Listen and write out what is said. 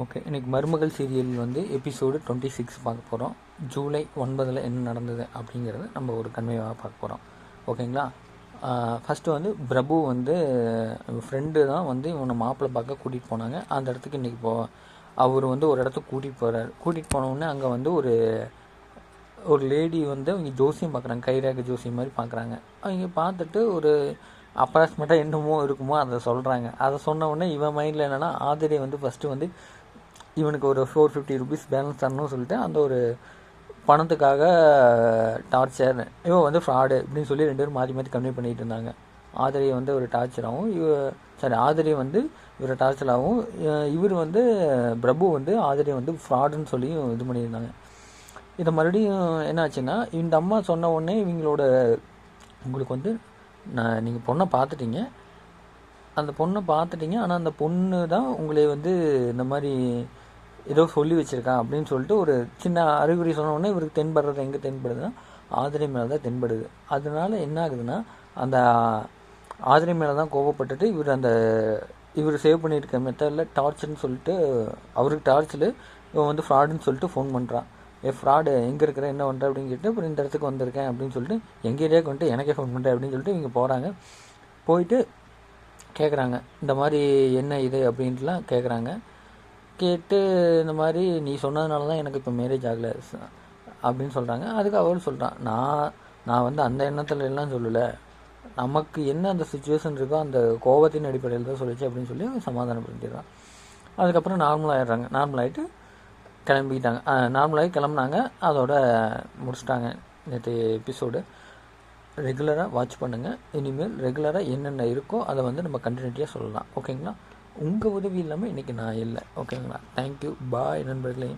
Okay இன்றைக்கி மருமகள் serial வந்து எபிசோடு டுவெண்ட்டி சிக்ஸ் பார்க்க போகிறோம் ஜூலை ஒன்பதில் என்ன நடந்தது அப்படிங்கிறத நம்ம ஒரு கன்வேவாக பார்க்க போகிறோம் ஓகேங்களா? ஃபஸ்ட்டு வந்து பிரபு வந்து ஃப்ரெண்டு தான் வந்து இவனை மாப்பிள்ளை பார்க்க கூட்டிகிட்டு போனாங்க. அந்த இடத்துக்கு இன்றைக்கி போ அவர் வந்து ஒரு இடத்துக்கு கூட்டிகிட்டு போகிறார் கூட்டிகிட்டு போனவுடனே அங்கே வந்து ஒரு ஒரு லேடி வந்து அவங்க ஜோசியம் பார்க்குறாங்க. கைராக ஜோசியம் மாதிரி பார்க்குறாங்க. அவங்க பார்த்துட்டு ஒரு அப்ராக்சிமேட்டாக என்னமோ இருக்குமோ அதை சொல்கிறாங்க அதை சொன்ன உடனே இவன் மைண்டில் என்னென்னா ஆதிரை வந்து ஃபஸ்ட்டு வந்து இவனுக்கு ஒரு ஃபோர் ஃபிஃப்டி ருபீஸ் பேலன்ஸ் தரணும்னு சொல்லிட்டு அந்த ஒரு பணத்துக்காக டார்ச்சர் இவன் வந்து ஃப்ராடு அப்படின்னு சொல்லி ரெண்டு பேரும் மாற்றி மாற்றி கம்மி பண்ணிகிட்டு இருந்தாங்க. ஆதிரியை வந்து ஒரு டார்ச்சராகவும் இவ சாரி ஆதிரியை வந்து இவரை டார்ச்சராகவும் இவர் வந்து பிரபு வந்து ஆதிரியை வந்து ஃப்ராடுன்னு சொல்லியும் இது பண்ணியிருந்தாங்க. இதை மறுபடியும் என்னாச்சுன்னா இந்த அம்மா சொன்ன உடனே இவங்களோட உங்களுக்கு வந்து நான் நீங்கள் பொண்ணை பார்த்துட்டீங்க. அந்த பொண்ணை பார்த்துட்டீங்க ஆனால் அந்த பொண்ணு தான் உங்களை வந்து இந்த மாதிரி ஏதோ சொல்லி வச்சுருக்கான் அப்படின்னு சொல்லிட்டு ஒரு சின்ன அறிகுறி சொன்ன உடனே இவருக்கு தென்படுறது எங்கே தென்படுதுன்னா ஆதிரை மேலே தான் தென்படுது. அதனால என்ன ஆகுதுன்னா அந்த ஆதிரை மேலே தான் கோவப்பட்டுட்டு இவர் அந்த இவர் சேவ் பண்ணியிருக்க மெத்தடில் டார்ச்சர்னு சொல்லிட்டு அவருக்கு டார்ச்சில் இவன் வந்து ஃப்ராடுன்னு சொல்லிட்டு ஃபோன் பண்ணுறான் ஏ ஃப்ராடு எங்கே இருக்கிற என்ன பண்ணுற அப்படின்னு கேட்டு அப்புறம் இந்த இடத்துக்கு வந்திருக்கேன் அப்படின்னு சொல்லிட்டு எங்கள் ஏரியாவுக்கு வந்துட்டு எனக்கே ஃபோன் பண்ணுறேன் அப்படின்னு சொல்லிட்டு இங்கே போகிறாங்க போயிட்டு கேட்குறாங்க இந்த மாதிரி என்ன இது? அப்படின்ட்டுலாம் கேட்குறாங்க கேட்டு இந்த மாதிரி நீ சொன்னதுனால தான் எனக்கு இப்போ மேரேஜ் ஆகலை. அப்படின்னு சொல்கிறாங்க அதுக்கு அவள் சொல்கிறான் நான் நான் வந்து அந்த எண்ணத்துல எல்லாம் சொல்லலை. நமக்கு என்ன அந்த சுச்சுவேஷன் இருக்கோ அந்த கோபத்தின் அடிப்படையில் தான் சொல்லிச்சு அப்படின்னு சொல்லி சமாதானப்படுத்திடுறான். அதுக்கப்புறம் நார்மல் ஆகிடுறாங்க நார்மல் ஆகிட்டு கிளம்பிக்கிட்டாங்க நார்மலாகி கிளம்புனாங்க. அதோட முடிச்சிட்டாங்க. நேற்று எபிசோடு ரெகுலராக வாட்ச் பண்ணுங்கள் இனிமேல் ரெகுலராக என்னென்ன இருக்கோ அதை வந்து நம்ம கண்டினியூட்டியாக சொல்லலாம். ஓகேங்களா உங்கள் உதவி இல்லாமல் இன்றைக்கி நான் இல்லை. ஓகேங்களா தேங்க்யூ பாய் நண்பர்களே.